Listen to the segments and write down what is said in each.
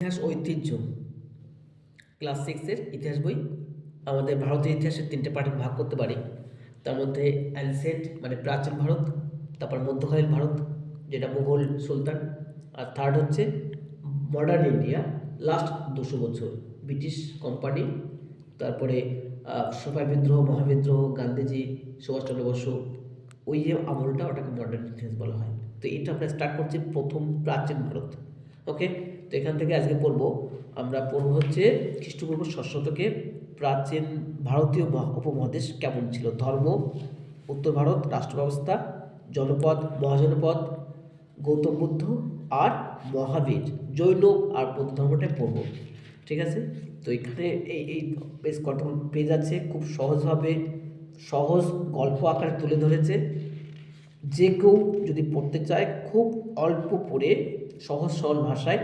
ইতিহাস ঐতিহ্য। ক্লাস সিক্সের ইতিহাস বই। আমাদের ভারতের ইতিহাসের তিনটে পার্টে ভাগ করতে পারি। তার মধ্যে অ্যানসেন্ট মানে প্রাচীন ভারত, তারপর মধ্যকালীন ভারত, যেটা মুঘল সুলতান, আর থার্ড হচ্ছে মডার্ন ইন্ডিয়া লাস্ট দুশো বছর, ব্রিটিশ কোম্পানি তারপরে সিপাহি বিদ্রোহ মহাবিদ্রোহ গান্ধীজি, সুভাষচন্দ্র বসু, ওই যে আমলটা ওটাকে মডার্ন ইতিহাস বলা হয়। তো এটা আমরা স্টার্ট করছি প্রথম প্রাচীন ভারত। ওকে তো এখান থেকে আজকে পড়ব। আমরা পড়ব হচ্ছে খ্রিস্টপূর্ব ষষ্ঠ শতকে প্রাচীন ভারতীয় মহা- উপমহাদেশ কেমন ছিল? ধর্ম, উত্তর ভারত রাষ্ট্র ব্যবস্থা জনপদ, মহাজনপদ, গৌতম বুদ্ধ আর মহাবীর। জৈন আর বৌদ্ধ ধর্মটাই পড়ব। ঠিক আছে? তো এখানে এই এই বেশ কতগুলো পেজ আছে। খুব সহজভাবে সহজ গল্প আকারে তুলে ধরেছে। যে কেউ যদি পড়তে চায়, খুব অল্প পড়ে সহজ সরল ভাষায়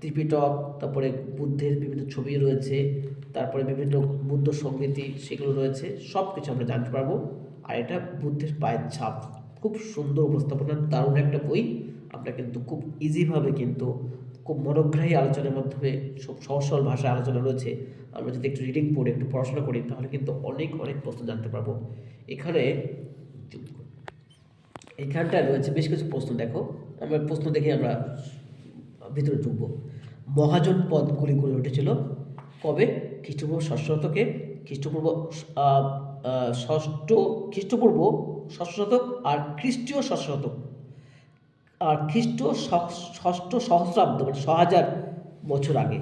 ত্রিপিটক, তারপরে বুদ্ধের বিভিন্ন ছবি রয়েছে, তারপরে বিভিন্ন বুদ্ধ সঙ্গীতি সেগুলো রয়েছে সব কিছু আমরা জানতে পারব। আর এটা বুদ্ধের পায়ের ছাপ। খুব সুন্দর উপস্থাপনা, দারুণ একটা বই। আমরা কিন্তু খুব ইজিভাবে কিন্তু খুব মনোগ্রাহী আলোচনার মাধ্যমে, সব সহজ সরল ভাষায় আলোচনা রয়েছে। আমরা যদি একটু রিডিং পড়ি, একটু পড়াশোনা করি, তাহলে কিন্তু অনেক অনেক প্রশ্ন জানতে পারব। এখানে এইখানটায় রয়েছে বেশ কিছু প্রশ্ন, দেখো। আমরা প্রশ্ন দেখে আমরা ভিতরে ঢুকবো। মহাজন পদগুলি গড়ে উঠেছিল। কবে? খ্রিস্টপূর্ব ষষ্ঠ শতকে। খ্রিস্টপূর্ব ষষ্ঠ খ্রিস্টপূর্ব ষষ্ঠ শতক আর খ্রিস্টীয় ষষ্ঠ শতক। আর খ্রিস্ট ষষ্ঠ সহস্রাব্দ মানে ছ হাজার বছর আগে।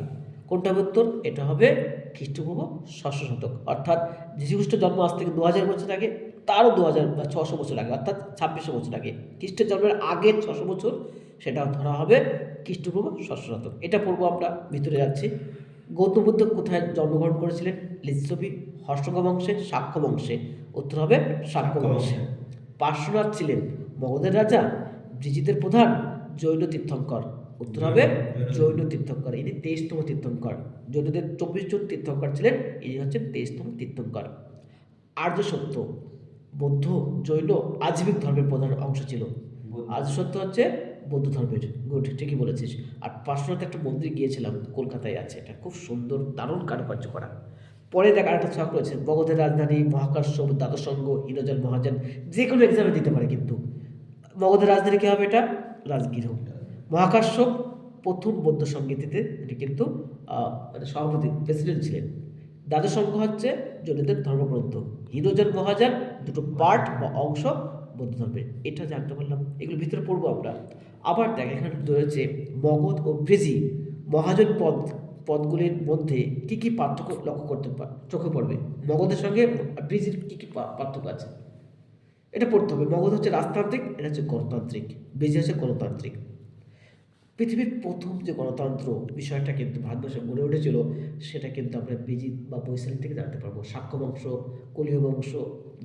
কোনটা উত্তর? এটা হবে খ্রিস্টপূর্ব ষষ্ঠ শতক। অর্থাৎ যীশুখ্রিস্টের জন্ম আজ থেকে দু হাজার বছর আগে, তারও দু হাজার বা ছশো বছর আগে, অর্থাৎ ছাব্বিশশো বছর আগে। খ্রিস্টের জন্মের আগের ছশো বছর সেটা ধরা হবে খ্রিস্টপূর্ব ষষ্ঠ শতক এটা পূর্ব আমরা ভিতরে যাচ্ছি। গৌতম বুদ্ধ কোথায় জন্মগ্রহণ করেছিলেন? লিচ্ছবি হর্ষঙ্গ বংশে সাক্ষ্য বংশে। উত্তর হবে সাক্ষ্য বংশে। পার্শ্বনাথ ছিলেন মগধের রাজা ব্রিজিতের প্রধান জৈন তীর্থঙ্কর। উত্তর হবে জৈন তীর্থঙ্কর। ইনি তেইশতম তীর্থঙ্কর। জৈনদের চব্বিশ জন তীর্থঙ্কর ছিলেন ইনি হচ্ছেন তেইশতম তীর্থঙ্কর। আর্য সত্য বৌদ্ধ জৈন আজীবিক ধর্মের প্রধান অংশ ছিল। আর্য সত্য হচ্ছে বৌদ্ধ ধর্মের গুড, ঠিকই বলেছিস। আর পার্শ্বনাথ একটা মন্দির গিয়েছিলাম, কলকাতায় আছে। এটা খুব সুন্দর, দারুণ কারুকার্য করা। পরে দেখ আরেকটা ছক রয়েছে। মগধের রাজধানী মহাকাশ্য দ্বাদশঙ্গ হিরোজন মহাজন যে কোনো এক্সামে দিতে পারে কিন্তু। মগধের রাজধানী কী হবে এটা? রাজগৃহ মহাকাশ্য প্রথম বৌদ্ধ সঙ্গীতিতে এটি কিন্তু মানে সভাপতি প্রেসিডেন্ট ছিলেন। দ্বাদশ সংঘ হচ্ছে জৈনদের ধর্মগ্রন্থ। হিন্দুজন মহাজন দুটো পার্ট বা অংশ বৌদ্ধ ধর্মের। এটা জানতে পারলাম। এগুলো ভিতরে পড়ব আমরা। আবার দেখ, এখানে রয়েছে মগধ ও ব্রিজি মহাজন পদ, পদগুলির মধ্যে কি কি পার্থক্য লক্ষ্য করতে চোখে পড়বে? মগধের সঙ্গে ব্রিজির কি কি পার্থক্য আছে? এটা পড়তে হবে। মগধ হচ্ছে রাজতান্ত্রিক, এটা হচ্ছে গণতান্ত্রিক। ব্রিজ হচ্ছে গণতান্ত্রিক। পৃথিবীর প্রথম যে গণতন্ত্র বিষয়টা কিন্তু ভারতবর্ষে গড়ে উঠেছিল, সেটা কিন্তু আমরা বিজিত বা বৈশালী থেকে জানতে পারব। সাক্ষ্য বংশ, কলীয় বংশ,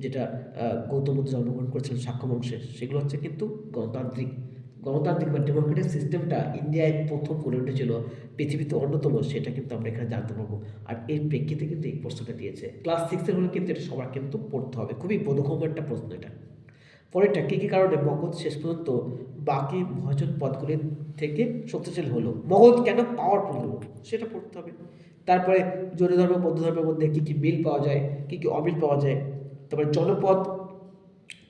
যেটা গৌতম জন্মগ্রহণ করেছিলেন সাক্ষ্য বংশে, সেগুলো হচ্ছে কিন্তু গণতান্ত্রিক। গণতান্ত্রিক বা ডেমোক্রেটিক সিস্টেমটা ইন্ডিয়ায় প্রথম গড়ে উঠেছিল, পৃথিবীতে অন্যতম, সেটা কিন্তু আমরা এখানে জানতে পারব। আর এর প্রেক্ষিতে কিন্তু এই প্রশ্নটা দিয়েছে। ক্লাস সিক্সের হলে কিন্তু এটা সবার কিন্তু পড়তে হবে। খুবই বোধগম্য একটা প্রশ্ন এটা। পরেরটা, কী কী কারণে মগধ শেষ পর্যন্ত বাকি মহাজন পদগুলির থেকে শক্তিশালী হলো? মগধ কেন পাওয়ারফুল হলো? সেটা পড়তে হবে। তারপরে জৈন ধর্ম, বৌদ্ধ ধর্মের মধ্যে কী কী মিল পাওয়া যায়? কী কী অমিল পাওয়া যায়? তারপরে জনপদ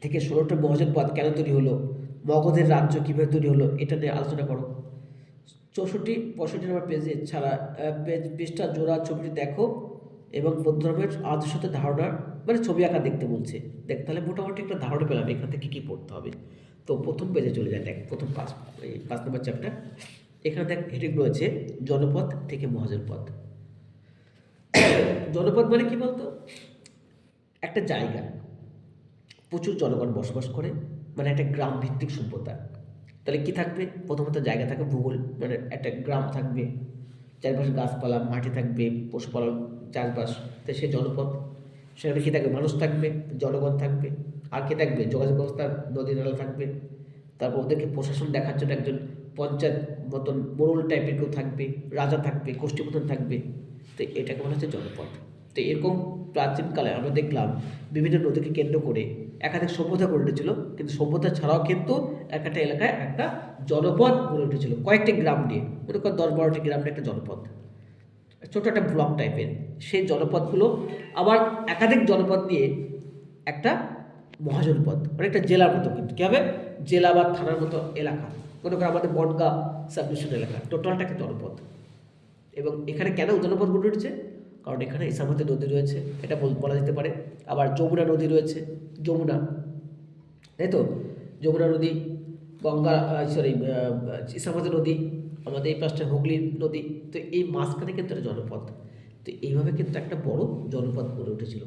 থেকে ষোলোটা মহাজন পদ কেন তৈরি হলো? মগধের রাজ্য কীভাবে তৈরি হলো এটা নিয়ে আলোচনা করো। চৌষট্টি পঁয়ষট্টি নম্বর পেজে ছাড়া পেজ পৃষ্ঠা জোড়া ছবিটি দেখো এবং বৌদ্ধ ধর্মের আদর্শতে ধারণা মানে ছবি আঁকা দেখতে বলছে। দেখ, তাহলে মোটামুটি একটা ধারণা পেলাম, এখান থেকে কী পড়তে হবে। তো প্রথম পেজে চলে যায় দেখ, প্রথম পাঁচ, এই পাঁচ নম্বর চ্যাপ্টার এখানে দেখ হেডিং রয়েছে, জনপদ থেকে মহাজনপদ। জনপদ মানে কি বলতো? একটা জায়গা। প্রচুর জনগণ বসবাস করে মানে একটা গ্রাম ভিত্তিক সভ্যতা তাহলে কি থাকবে? প্রথমত জায়গা থাকবে ভূগোল মানে একটা গ্রাম থাকবে, চারপাশে গাছপালা, মাটি থাকবে, পশুপালন, চাষবাস, তো সে জনপদ। সেখানে কী থাকবে? মানুষ থাকবে, জনগণ থাকবে। আর কে থাকবে? যোগাযোগ ব্যবস্থা, নদী, নালা থাকবে। তারপর ওদেরকে প্রশাসন দেখার জন্য একজন পঞ্চায়েত মতন মোড়ল টাইপের কেউ থাকবে, রাজা থাকবে, গোষ্ঠী মতন থাকবে। তো এটাকে বলা হচ্ছে জনপদ। তো এরকম প্রাচীনকালে আমরা দেখলাম বিভিন্ন নদীকে কেন্দ্র করে একাধিক সভ্যতা গড়ে উঠেছিল। কিন্তু সভ্যতা ছাড়াও কিন্তু এক একটা এলাকায় একটা জনপদ গড়ে উঠেছিল কয়েকটি গ্রাম নিয়ে। মনে কর দশ বারোটি গ্রাম নিয়ে একটা জনপদ। ছোট একটা ব্লক টাইপের সেই জনপদগুলো আবার একাধিক জনপদ নিয়ে একটা মহাজনপদ, অনেকটা জেলার মতো কিন্তু। কী হবে? জেলা বা থানার মতো এলাকা। মনে করো আমাদের বনগাঁ সাবডিভিশন এলাকা। টোটালটা একটা জনপদ। এবং এখানে কেন জনপদ গড়ে উঠেছে? কারণ এখানে ইসামতি নদী রয়েছে, এটা বলা যেতে পারে। আবার যমুনা নদী রয়েছে, যমুনা। তাই তো? যমুনা নদী, গঙ্গা সরি ইসামতি নদী, আমাদের এই পাশটা হুগলি নদী। তো এই মাঝখানে কিন্তু একটা জনপদ তো এইভাবে কিন্তু একটা বড় জনপদ গড়ে উঠেছিল।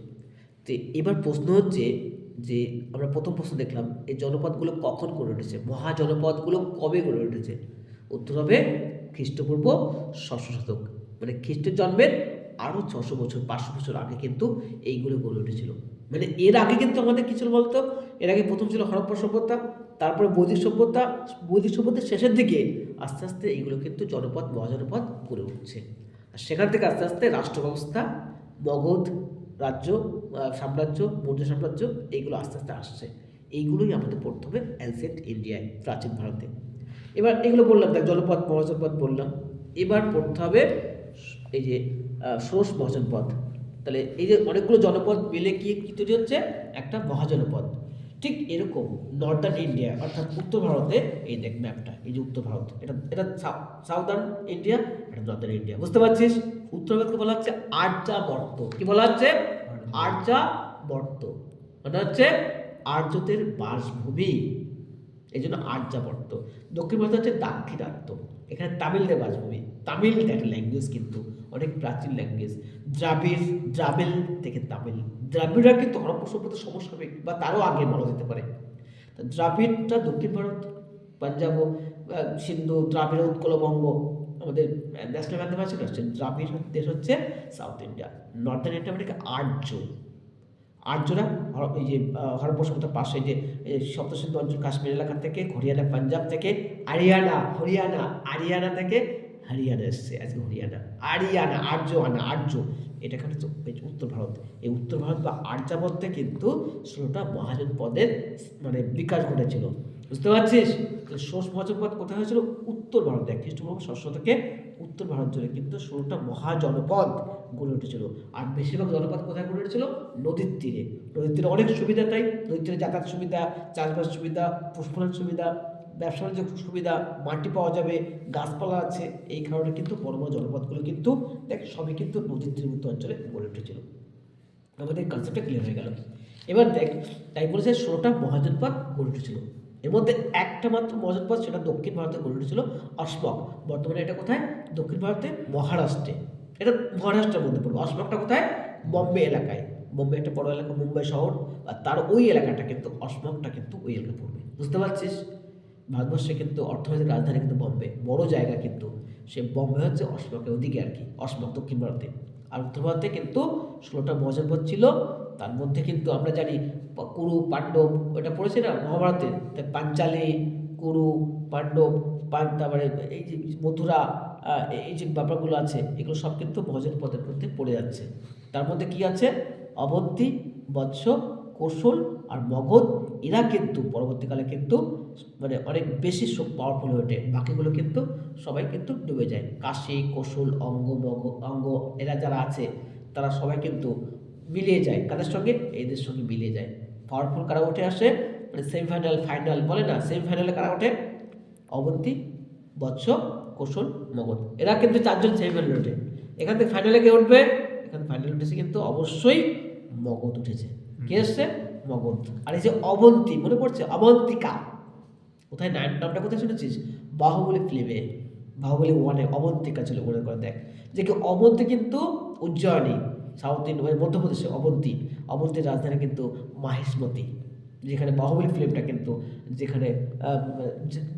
তো এবার প্রশ্ন হচ্ছে যে, আমরা প্রথম প্রশ্ন দেখলাম, এই জনপদগুলো কখন গড়ে উঠেছে? মহাজনপদগুলো কবে গড়ে উঠেছে? উত্তর হবে খ্রিস্টপূর্ব ষষ্ঠ শতক। মানে খ্রিস্টের জন্মের আরও ছশো বছর, পাঁচশো বছর আগে কিন্তু এইগুলো গড়ে উঠেছিল। মানে এর আগে কিন্তু আমাদের কি ছিল বলতো? এর আগে প্রথম ছিল হরপ্পা সভ্যতা, তারপরে বৈদিক সভ্যতা, বৈদিক সভ্যতার শেষের দিকে আস্তে আস্তে এইগুলো কিন্তু জনপদ, মহাজনপদ গড়ে উঠছে। আর সেখান থেকে আস্তে আস্তে রাষ্ট্র ব্যবস্থা মগধ রাজ্য সাম্রাজ্য, মৌর্য সাম্রাজ্য এইগুলো আস্তে আস্তে আসছে। এইগুলোই আমাদের পড়তে হবে অ্যালসেন্ট ইন্ডিয়ায় প্রাচীন ভারতে। এবার এগুলো বললাম, দেখ জলপথ মহাজনপথ বললাম। এবার পড়তে হবে এই যে ষোড়শ মহাজনপথ তাহলে এই যে অনেকগুলো জনপদ মিলে কি কি তৈরি হচ্ছে? একটা মহাজনপদ। ঠিক এরকম নর্দার্ন ইন্ডিয়া অর্থাৎ উত্তর ভারতে, এই দেখ ম্যাপটা এই যে উত্তর ভারত, এটা এটা সাউদার্ন ইন্ডিয়া এটা নর্দার্ন ইন্ডিয়া বুঝতে পারছিস? উত্তর ভারতকে বলা হচ্ছে আর্যা বর্ত কি বলা হচ্ছে? আর্যা বর্ত মানে হচ্ছে আর্যদের বাসভূমি। এই জন্য আর্যাবর্ত। দক্ষিণ ভারত হচ্ছে দাক্ষিণাত্য। এখানে তামিলদের বাসভূমি। তামিল একটা ল্যাঙ্গুয়েজ কিন্তু। অনেক প্রাচীন ল্যাঙ্গুয়েজ দ্রাবিড়, দ্রাবিল থেকে তামিল। দ্রাবিড়রা কিন্তু হরপ্পা সভ্যতার সমসাময়িক বা তারও আগে বলা যেতে পারে। দ্রাবিড়টা দক্ষিণ ভারত, পাঞ্জাব সিন্ধু, দ্রাবিড় উৎকলবঙ্গ আমাদের ন্যাশনাল অ্যান্থেম আছে না? দ্রাবিড় দেশ হচ্ছে সাউথ ইন্ডিয়া নর্দার্ন ইন্ডিয়া মানে আর্য। আর্যরা এই যে হরপ্পা পাশে যে সপ্তসিন্ধু অঞ্চল কাশ্মীর এলাকা থেকে হরিয়ানা পাঞ্জাব থেকে আরিয়ানা হরিয়ানা আরিয়ানা থেকে হরিয়ানা এসছে, আজকে হরিয়ানা। আরিয়ানা আর্য। আনা আর্য এটা যে উত্তর ভারত। এই উত্তর ভারত বা আর্যাবর্তে কিন্তু ষোলোটা মহাজন পদের মানে বিকাশ ঘটেছিল। বুঝতে পারছিস? ষোষ মহাজন পদ কোথায় হয়েছিল? উত্তর ভারতে। খ্রিস্টপূর্ব ষষ্ঠ থেকে উত্তর ভারত জুড়ে কিন্তু ষোলোটা মহাজনপদ গড়ে উঠেছিল। আর বেশিরভাগ জনপদ কোথায় গড়ে উঠেছিল? নদীর তীরে। নদীর তীরে অনেক সুবিধা তাই। নদীর তীরে যাতায়াত সুবিধা চাষবাস সুবিধা পশুপালন সুবিধা ব্যবসা বাণিজ্য সুবিধা, মাটি পাওয়া যাবে, গাছপালা আছে, এই কারণে কিন্তু বড় বড় জনপদগুলো কিন্তু, দেখ, সবই কিন্তু নদীর তীরবর্তী অঞ্চলে গড়ে উঠেছিল। আমাদের কনসেপ্টটা ক্লিয়ার হয়ে গেল। এবার দেখ, তাই বলেছে ষোলোটা মহাজনপদ গড়ে উঠেছিল। এর মধ্যে একটা মাত্র মহাজনপদ সেটা দক্ষিণ ভারতে গড়ে উঠেছিল অশমক বর্তমানে এটা কোথায়? দক্ষিণ ভারতে মহারাষ্ট্রে। এটা মহারাষ্ট্রের মধ্যে পড়বে। অশমকটা কোথায়? বম্বে এলাকায়। বম্বে একটা বড় এলাকা, মুম্বাই শহর, আর তার ওই এলাকাটা কিন্তু অশমকটা কিন্তু ওই এলাকায় পড়বে। বুঝতে পারছিস? ভারতবর্ষে কিন্তু অর্থনৈতিক রাজধানী কিন্তু বম্বে। বড় জায়গা কিন্তু। সে বম্বে হচ্ছে অশমকের ওদিকে আর কি অশমক দক্ষিণ ভারতে। আর উত্তর ভারতে কিন্তু ষোলোটা মহাজনপদ ছিল। তার মধ্যে কিন্তু আমরা জানি কুরু, পাণ্ডব, ওটা পড়েছে না? মহাভারতে। তাই পাঞ্চালী, কুরু, পাণ্ডব, পান তারপরে এই যে মথুরা এই যে ব্যাপারগুলো আছে, এগুলো সব কিন্তু মহাজনপদের মধ্যে পড়ে যাচ্ছে। তার মধ্যে কি আছে? অবন্তী, বৎস কৌশল আর মগধ। এরা কিন্তু পরবর্তীকালে কিন্তু মানে অনেক বেশি পাওয়ারফুল হয়ে ওঠে। বাকিগুলো কিন্তু সবাই কিন্তু ডুবে যায়। কাশি কৌশল অঙ্গ মগ অঙ্গ এরা যারা আছে তারা সবাই কিন্তু মিলিয়ে যায়। কাদের সঙ্গে? এদের সঙ্গে মিলিয়ে যায়। পাওয়ারফুল কারা উঠে আসে? মানে সেমিফাইনাল ফাইনাল বলে না? সেমিফাইনালে কারা ওঠে? অবন্তী বৎস কৌশল মগধ। এরা কিন্তু চারজন সেমিফাইনালে ওঠে। এখান থেকে ফাইনালে কে উঠবে? এখানে ফাইনালে উঠেছে কিন্তু অবশ্যই মগধ উঠেছে। কে এসছে? মগধ আর এই যে অবন্তী, মনে পড়ছে? অবন্তিকা। কোথায়? নায়ন নামটা কোথায় শুনেছিস? বাহুবলী ফিল্মে বাহুবলী ওয়ানে অবন্তিকা ছিল মনে করে, দেখ। যে কি অবন্তী কিন্তু উজ্জয়িনী সাউথ ইন্ডিয়া মধ্যপ্রদেশে অবন্তী। অবন্তীর রাজধানী কিন্তু মাহেশমতি, যেখানে বাহুবলী ফিল্মটা কিন্তু, যেখানে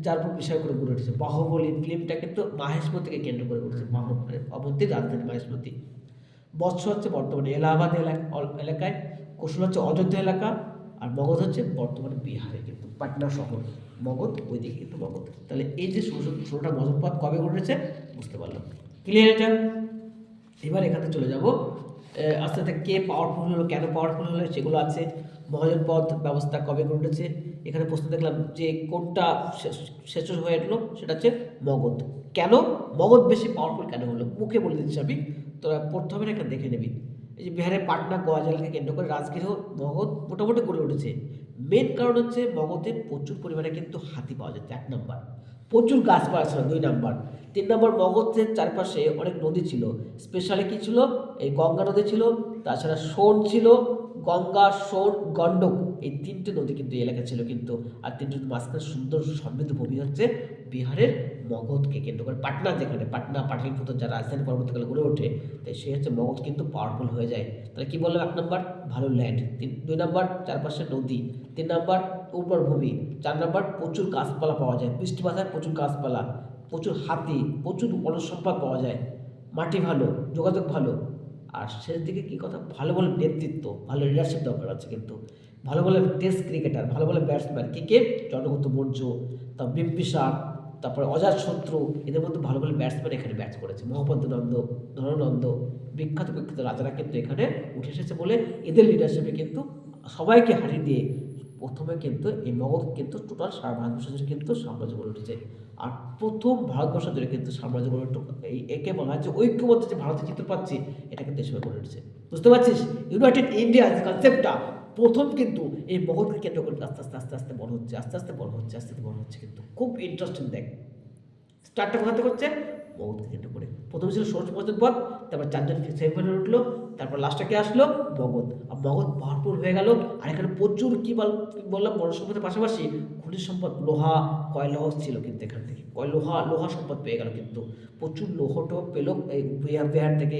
যার উপর বিষয় করে গড়ে উঠেছে বাহুবলী ফিল্মটা কিন্তু মাহেশমতিকে কেন্দ্র করে উঠেছে মানে অবন্তীর রাজধানী মাহেশমতি। বৎস হচ্ছে বর্তমানে এলাহাবাদ এলাকা, এলাকায়। কৌশল হচ্ছে অযোধ্যা এলাকা, আর মগধ হচ্ছে বর্তমানে বিহারে কিন্তু পাটনা শহর। মগধ ওই ওইদিকে কিন্তু মগধ। তাহলে এই যে ষোলো- ষোলোটা মজনপদ কবে গড়েছে বুঝতে পারলাম। ক্লিয়ার এটা? এবার এখানে চলে যাব। আস্তে আস্তে কে পাওয়ারফুল হলো, কেন পাওয়ারফুল হলো, সেগুলো আছে। মহাজন পদ ব্যবস্থা কবে উঠেছে এখানে প্রশ্ন দেখলাম যে কোনটা শেষ- হয়ে উঠল, সেটা হচ্ছে মগধ। কেন? মগধ বেশি পাওয়ারফুল কেন হলো? মুখে বলে দিচ্ছি আমি। তোরা পড়তে হবে না একটা দেখে নিবি। এই যে বিহারের পাটনা গোয়া জেলাকে কেন্দ্র করে রাজগৃহ মগধ মোটামুটি গড়ে উঠেছে। মেন কারণ হচ্ছে মগধে প্রচুর পরিমাণে কিন্তু হাতি পাওয়া যেত এক নম্বর প্রচুর গাছপালা ছিল দুই নম্বর তিন নম্বর মগধের চারপাশে অনেক নদী ছিল। স্পেশালি কী ছিল? এই গঙ্গা নদী ছিল, তাছাড়া সোন ছিল গঙ্গা সোন গণ্ডক এই তিনটে নদী কিন্তু এই এলাকা ছিল কিন্তু। আর তিনটে মাঝখানে সুন্দর সমৃদ্ধ ভূমি হচ্ছে বিহারের মগধকে কেন্দ্র করে। পাটনা যেখানে, পাটনা, পাটলিপুত্র যা রাজধানী পরবর্তীকালে গড়ে ওঠে, তাই সে হচ্ছে মগধ কিন্তু পাওয়ারফুল হয়ে যায়। তাহলে কী বললাম এক নম্বর? ভালো ল্যান্ড তিন, দুই নম্বর, চারপাশে নদী। তিন নম্বর উর্বর ভূমি চার নম্বর, প্রচুর গাছপালা পাওয়া যায়। বৃষ্টি বাতায় প্রচুর গাছপালা, প্রচুর হাতি, প্রচুর বনজ পাওয়া যায়। মাটি ভালো, যোগাযোগ ভালো। আর শেষ দিকে কী কথা? ভালো ভালো নেতৃত্ব, ভালো লিডারশিপ দরকার আছে কিন্তু। ভালো ভালো টেস্ট ক্রিকেটার ভালো ভালো ব্যাটসম্যান কে কে? জনগত মৌর্য তারপর বিম্বিসার তারপরে অজাত শত্রু, এদের মধ্যে ভালো ভালো ব্যাটসম্যান এখানে ব্যাট করেছে। মহাপদ্মনন্দ ধনানন্দ, বিখ্যাত বিখ্যাত রাজারা কিন্তু এখানে উঠে এসেছে বলে এদের লিডারশিপে কিন্তু সবাইকে হারিয়ে দিয়ে প্রথমে কিন্তু এই মগধ কিন্তু টোটাল সারা ভারতবর্ষ জুড়ে কিন্তু সাম্রাজ্য গড়ে উঠেছে আর প্রথম ভারতবর্ষ জুড়ে কিন্তু সাম্রাজ্য গড়ে এই একে বলা হয় যে ঐক্যবদ্ধ যে ভারতের চিত্র পাচ্ছি এটা কিন্তু এসবে গড়ে উঠেছে। বুঝতে পারছিস? ইউনাইটেড ইন্ডিয়া কনসেপ্টটা প্রথম কিন্তু এই মগধকে কেন্দ্র করে আস্তে আস্তে আস্তে আস্তে বড় হচ্ছে, আস্তে আস্তে বড় হচ্ছে, আস্তে আস্তে বড় হচ্ছে কিন্তু। খুব ইন্টারেস্টিং দেখ। স্টার্টটা কোথা থেকে হচ্ছে? মগধকে কেন্দ্র করে প্রথমে ছিল ষোড়শ পর্যন্ত পদ তারপর চারজন সেমিফাইনাল উঠল, তারপর লাস্টে কে আসলো? মগধ আর মগধ ভরপুর হয়ে গেল। আর এখানে প্রচুর কি বল বললাম, বড় সম্পদের পাশাপাশি খনিজ সম্পদ, লোহা কয়লাও ছিল কিন্তু এখান থেকে। কয় লোহা লোহা সম্পদ পেয়ে গেল কিন্তু। প্রচুর লোহটো পেল, এই বিহার বিহার থেকে,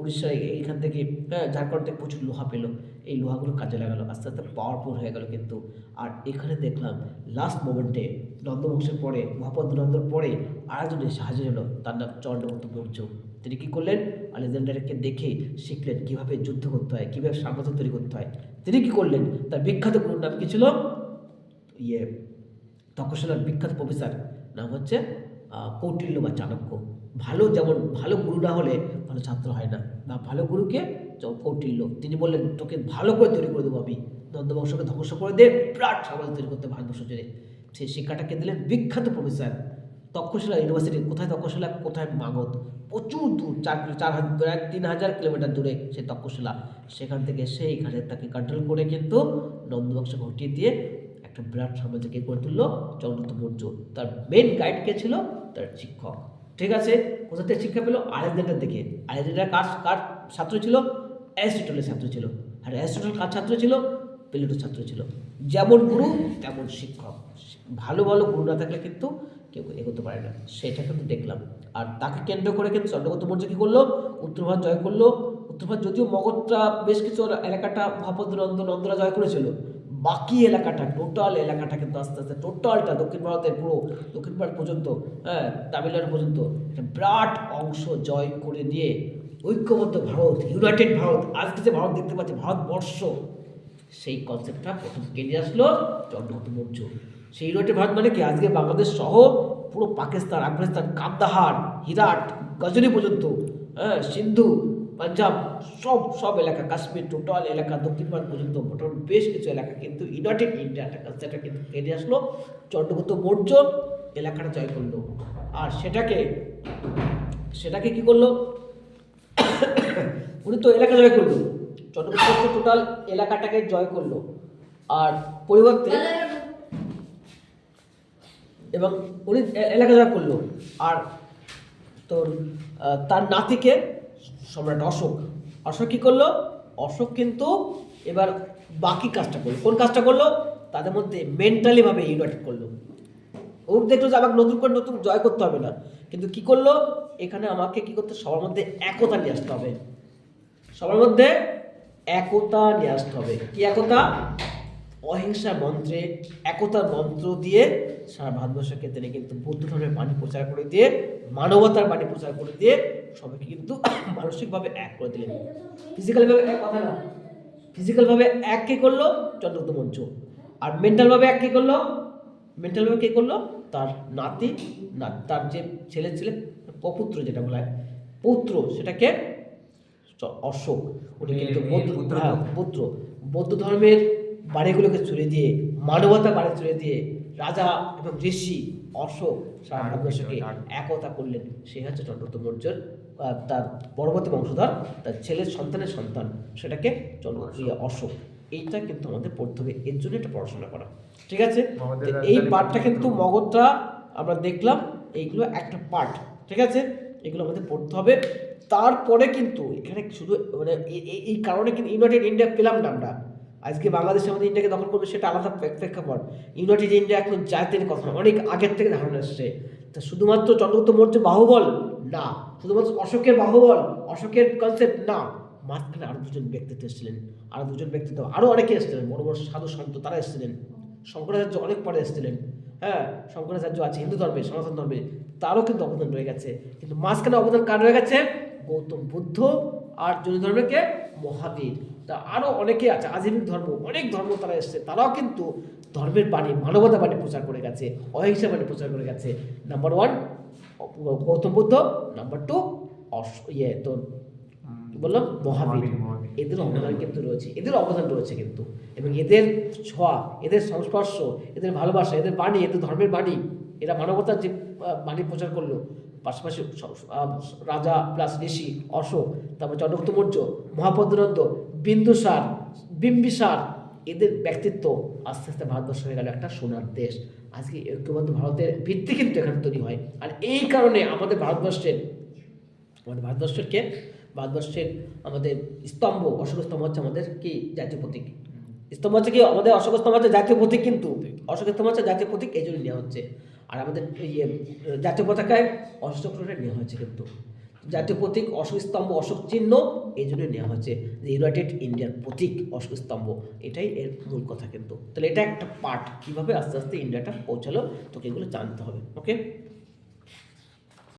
উড়িষ্যা এইখান থেকে হ্যাঁ ঝাড়খণ্ড থেকে প্রচুর লোহা পেল। এই লোহাগুলো কাজে লাগালো, আস্তে আস্তে পাওয়ারফুল হয়ে গেল কিন্তু। আর এখানে দেখলাম লাস্ট মোমেন্টে নন্দবংশের পরে মহাপদ্ম নন্দর পরে আরেকজন এসে হাজির হলো, তার নাম চন্দ্রগুপ্ত তিনি কী করলেন? আলেকজান্ডারকে দেখে শিখলেন কীভাবে যুদ্ধ করতে হয়, কীভাবে সাম্রাজ্য তৈরি করতে হয়। তিনি কী করলেন? তার বিখ্যাত গুরুর নাম কী ছিল? ইয়ে তক্ষশিলার বিখ্যাত প্রফেসর। নাম হচ্ছে কৌটিল্য বা চাণক্য। ভালো যেমন, ভালো গুরু না হলে ভালো ছাত্র হয় না। বা ভালো গুরুকে কৌটিল্য। তিনি বললেন, তোকে ভালো করে তৈরি করে দেবো আমি। নন্দবংশকে ধ্বংস করে দে, বিরাট সাম্রাজ্য তৈরি করতে ভারতবর্ষ জুড়ে। সেই শিক্ষাটাকে দিলেন? বিখ্যাত প্রফেসর তক্ষশিলা ইউনিভার্সিটি, কোথায় তক্ষশিলা, কোথায় মাগধ? প্রচুর দূর, চার চার হাজার তিন হাজার কিলোমিটার দূরে সেই তক্ষশিলা। সেখান থেকে সেইখানে তাকে কন্ট্রোল করে কিন্তু নন্দবংশ ঘটিয়ে দিয়ে একটা বিরাট সাম্রাজ্যকে গড়ে তুললো চন্দ্রগুপ্ত মৌর্য তার মেন গাইড কে ছিল? তার শিক্ষক। ঠিক আছে? কোথা থেকে শিক্ষা পেল? আলেকজান্ডার থেকে। আলেকজান্ডার কার কার ছাত্র ছিল? অ্যারিস্টটলের ছাত্র ছিল। আর অ্যারিস্টটল কার ছাত্র ছিল? প্লেটোর ছাত্র ছিল। যেমন গুরু, তেমন শিক্ষক। ভালো ভালো গুরু না থাকলে কিন্তু কেউ এগোতে পারে না। সেটা কিন্তু দেখলাম। আর তাকে কেন্দ্র করে কিন্তু চন্দ্রগুপ্ত মৌর্য কী করল? উত্তর ভারত জয় করল। উত্তর ভারত যদিও মগধটা বেশ কিছু এলাকাটা নন্দ, নন্দরা জয় করেছিল। বাকি এলাকাটা, টোটাল এলাকাটা কিন্তু আস্তে আস্তে, টোটালটা দক্ষিণ ভারতের পুরো, দক্ষিণ ভারত পর্যন্ত হ্যাঁ তামিলনাড়ু পর্যন্ত একটা বিরাট অংশ জয় করে নিয়ে ঐক্যবদ্ধ ভারত ইউনাইটেড ভারত, আজকে যে ভারত দেখতে পাচ্ছি, ভারতবর্ষ। সেই কনসেপ্টটা প্রথম কে নিয়ে আসলো চন্দ্রগুপ্ত মৌর্য সেই ইউনাইটেড ভারত মানে কি? আজকে বাংলাদেশ সহ পুরো পাকিস্তান, আফগানিস্তান, কান্দাহার, হিরাট, গজনি পর্যন্ত হ্যাঁ সিন্ধু, পাঞ্জাব, সব সব এলাকা, কাশ্মীর টোটাল এলাকা, দক্ষিণ ভারত পর্যন্ত মোটামুটি বেশ কিছু এলাকা কিন্তু ইউনাইটেড ইন্ডিয়া একটা কনসেপ্টটা কিন্তু কে নিয়ে আসলো চন্দ্রগুপ্ত মৌর্য এলাকাটা জয় করল। আর সেটাকে সেটাকে কি করল? উনি তো এলাকা জয় করল। চন্দ্রগুপ্ত টোটাল এলাকাটাকে জয় করল। আর পরিবর্তে এবং উনি এলাকা জয় করল। আর তোর তার নাতিকে সম্রাট অশোক। অশোক কী করল? অশোক কিন্তু এবার বাকি কাজটা করল। কোন কাজটা করল? তাদের মধ্যে মেন্টালিভাবে ইউনাইটেড করল। ও দেখল যে আমাকে নতুন করে নতুন জয় করতে হবে না। কিন্তু কি করল? এখানে আমাকে কি করতে সবার মধ্যে একতা নিয়ে আসতে হবে। সবার মধ্যে একতা নিয়ে আসতে হবে। কি একতা? অহিংসা মন্ত্রে একতার মন্ত্র দিয়ে সারা ভারতবর্ষকে তিনি কিন্তু বৌদ্ধ ধর্মের বাণী প্রচার করে দিয়ে, মানবতার বাণী প্রচার করে দিয়ে সবাইকে কিন্তু মানসিকভাবে এক করে দিলেন। ফিজিক্যালভাবে এক কথা না। ফিজিক্যালভাবে এক কে করল? চন্দ্রগুপ্ত মঞ্চ আর মেন্টালভাবে এক কে করল? মেন্টালভাবে কে করল? তার নাতি, না, তার যে ছেলে ছেলে পপুত্র যেটা বলা হয়, পুত্র সেটাকে অশোক। উনি কিন্তু বৌদ্ধ পুত্র। হ্যাঁ, পুত্র। বৌদ্ধ ধর্মের বাড়িগুলোকে চলে দিয়ে মানবতা বাড়ি চলে দিয়ে রাজা এবং ঋষি অশোক সারা ভারতবর্ষকে একতা করলেন। সে হচ্ছে চন্দ্রগুপ্ত মৌর্যর তার পরবর্তী বংশধর তার ছেলের সন্তানের সন্তান। সেটাকে চন্দ্র ইয়ে, অশোক। এইটা কিন্তু আমাদের পড়তে হবে। এর জন্য এটা পড়াশোনা করা। ঠিক আছে? এই পার্টটা কিন্তু। মগধটা আমরা দেখলাম। এইগুলো একটা পার্ট ঠিক আছে? এগুলো আমাদের পড়তে হবে। তারপরে কিন্তু এখানে শুধু মানে এই কারণে কিন্তু ইউনাইটেড ইন্ডিয়া পেলাম না আমরা। আজকে বাংলাদেশের মধ্যে ইন্ডিয়াকে দখল করবে সেটা আলাদা প্রেক্ষাপট। ইউনাইটেড ইন্ডিয়া এখন জাতীয় কথা অনেক আগের থেকে ধারণা এসছে তা শুধুমাত্র চন্দ্রগুপ্ত মৌর্য বাহুবল না, শুধুমাত্র অশোকের বাহুবল, অশোকের কনসেপ্ট না, মাঝখানে আরও দুজন ব্যক্তিত্ব এসেছিলেন আরও দুজন ব্যক্তিত্ব আরও অনেকে এসেছিলেন, বড় বড় সাধু সন্ত তারা এসেছিলেন, শঙ্করাচার্য অনেক পরে এসেছিলেন হ্যাঁ শঙ্করাচার্য আছে, হিন্দু ধর্মে, সনাতন ধর্মে, তারও কিন্তু অবদান রয়ে গেছে। কিন্তু মাঝখানে অবদান কার রয়ে গেছে? গৌতম বুদ্ধ আর জৈন ধর্মের কে? মহাবীর। তা আরও অনেকে আছে আজীবিক ধর্ম অনেক ধর্ম তারা এসছে তারাও কিন্তু ধর্মের বাণী মানবতা বাণী প্রচার করে গেছে অহিংসা বাণী প্রচার করে গেছে। Number one Gautam Buddha number two অশ ইয়ে তোর কি বললাম? মহাবীর। এদের অবদান কিন্তু রয়েছে এদের অবদান রয়েছে কিন্তু। এবং এদের ছোঁয়া এদের সংস্পর্শ এদের ভালোবাসা এদের বাণী এদের ধর্মের বাণী এরা মানবতার যে বাণী প্রচার করল পাশাপাশি রাজা প্লাস ঋষি, অশোক, তারপর চন্দ্রগুপ্ত মৌর্য মহাপদ্রনন্দ বিন্দুসার, বিম্বিসার, এদের ব্যক্তিত্ব আস্তে আস্তে ভারতবর্ষ হয়ে গেল একটা সোনার দেশ। আজকে ঐক্যবদ্ধ ভারতের ভিত্তি কিন্তু এখানে তৈরি হয়। আর এই কারণে আমাদের ভারতবর্ষের আমাদের ভারতবর্ষের কে? ভারতবর্ষের আমাদের স্তম্ভ, অশোক স্তম্ভ হচ্ছে আমাদের কি? জাতীয় প্রতীক। স্তম্ভ হচ্ছে কি, আমাদের অশোক স্তম্ভ হচ্ছে জাতীয় প্রতীক কিন্তু অশোক স্তম্ভ হচ্ছে জাতীয় প্রতীক, এই জন্য নেওয়া হচ্ছে। আর আমাদের ইয়ে জাতীয় পতাকায় অশোক চক্রটা নেওয়া হয়েছে কিন্তু। জাতীয় প্রতীক, অশোক স্তম্ভ, অশোক চিহ্ন, এই জন্য নেওয়া হয়েছে যে ইউনাইটেড ইন্ডিয়ার প্রতীক, অশোক স্তম্ভ। এটাই এর মূল কথা কিন্তু। তাহলে এটা একটা পার্ট কীভাবে আস্তে আস্তে ইন্ডিয়াটা পৌঁছালো, তোকে এগুলো জানতে হবে ওকে